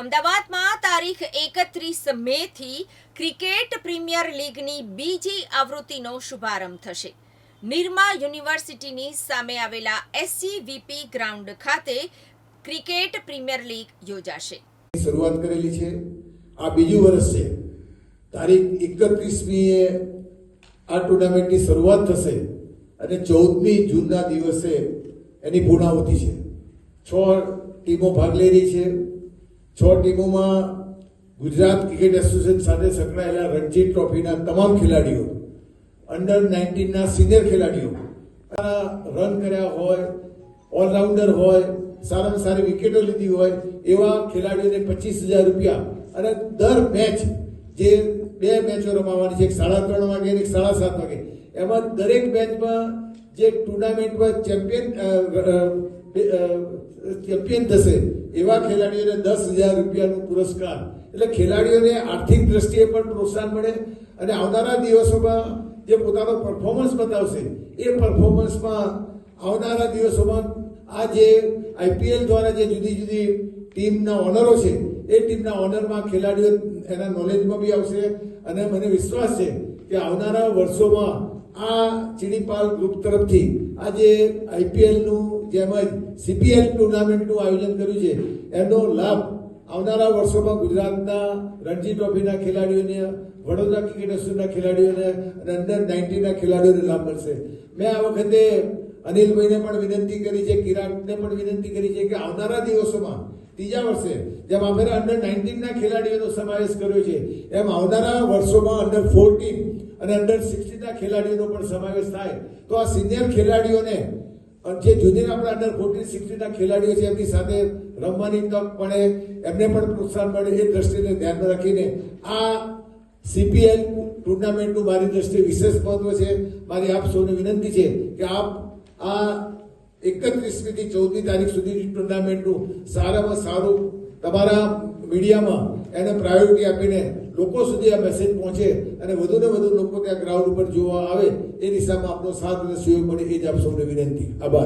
અમદાવાદમાં તારીખ એકત્રીસ મે થી ક્રિકેટ પ્રીમિયર લીગની બીજી આવૃત્તિનો શુભારંભ થશે. નિરમા યુનિવર્સિટીની સામે આવેલા એસસીવીપી ગ્રાઉન્ડ ખાતે ક્રિકેટ પ્રીમિયર લીગ યોજાશે. શરૂઆત કરેલી છે. આ બીજું વર્ષ છે. તારીખ એકત્રીસમીએ આ ટુર્નામેન્ટની શરૂઆત થશે અને ચૌદમી જૂનના દિવસે એની પૂર્ણાહુતિ છે. છ ટીમો ભાગ લઈ રહી છે. છ ટીમોમાં ગુજરાત ક્રિકેટ એસોસિએશન સાથે સંકળાયેલા રણજી ટ્રોફીના તમામ ખેલાડીઓ અંડર નાઇન્ટીનના સિનિયર ખેલાડીઓ રન કર્યા હોય ઓલરાઉન્ડર હોય સારામાં સારી વિકેટો લીધી હોય, એવા ખેલાડીઓને પચીસ હજાર રૂપિયા અને દર મેચ જે બે મેચો રમાવાની છે, એક સાડા ત્રણ વાગે અને એક સાડા સાત વાગે, એમાં દરેક મેચમાં જે ટુર્નામેન્ટમાં ચેમ્પિયન ચેમ્પિયન થશે. એવા ખેલાડીઓને દસ હજાર રૂપિયાનો પુરસ્કાર. એટલે ખેલાડીઓને આર્થિક દ્રષ્ટિએ પણ પ્રોત્સાહન મળે અને આવનારા દિવસોમાં જે પોતાનો પરફોર્મન્સ બતાવશે, એ પરફોર્મન્સમાં આવનારા દિવસોમાં આ જે આઈપીએલ દ્વારા જે જુદી જુદી ટીમના ઓનરો છે, એ ટીમના ઓનરમાં ખેલાડીઓ એના નોલેજમાં બી આવશે અને મને વિશ્વાસ છે કે આવનારા વર્ષોમાં આ ચીડીપાલ ગ્રુપ તરફથી આ જે આઈપીએલનું જેમ જ સીપીએલ ટુર્નામેન્ટનું આયોજન કર્યું છે. એનો લાભ આવનારા વર્ષોમાં ગુજરાતના રણજી ટ્રોફીના ખેલાડીઓને, વડોદરા ક્રિકેટ એસોસિએશનના ખેલાડીઓને અને અંડર નાઇન્ટીનના ખેલાડીઓને લાભ મળશે. મેં આ વખતે અનિલભાઈને પણ વિનંતી કરી છે કિરાટને પણ વિનંતી કરી છે કે આવનારા દિવસોમાં, ત્રીજા વર્ષે, જેમ અમે અંડર નાઇન્ટીનના ખેલાડીઓનો સમાવેશ કર્યો છે, એમ આવનારા વર્ષોમાં અંડર ફોર્ટીન અને અંડર સિક્સટીનના ખેલાડીઓનો પણ સમાવેશ થાય. તો આ સિનિયર ખેલાડીઓને અને જે જુનિયર આપણા અંડર ફોર્ટીન સિક્સટીના ખેલાડીઓ છે, એમની સાથે રમવાની તક મળે એમને પણ પ્રોત્સાહન મળે, એ દ્રષ્ટિને ધ્યાનમાં રાખીને આ સીપીએલ ટુર્નામેન્ટનું મારી દ્રષ્ટિએ વિશેષ મહત્વ છે. મારી આપ સૌને વિનંતી છે કે આપ આ એકત્રીસમીથી ચૌદમી તારીખ સુધીની ટુર્નામેન્ટનું સારામાં સારું તમારા મીડિયામાં એને પ્રાયોરિટી આપીને લોકો સુધી આ મેસેજ પહોંચે અને વધુને વધુ લોકો ત્યાં ગ્રાઉન્ડ ઉપર જોવા આવે, એ દિશામાં આપનો સાથ અને સહયોગ મળે, એ જ આપ સૌને વિનંતી. આભાર.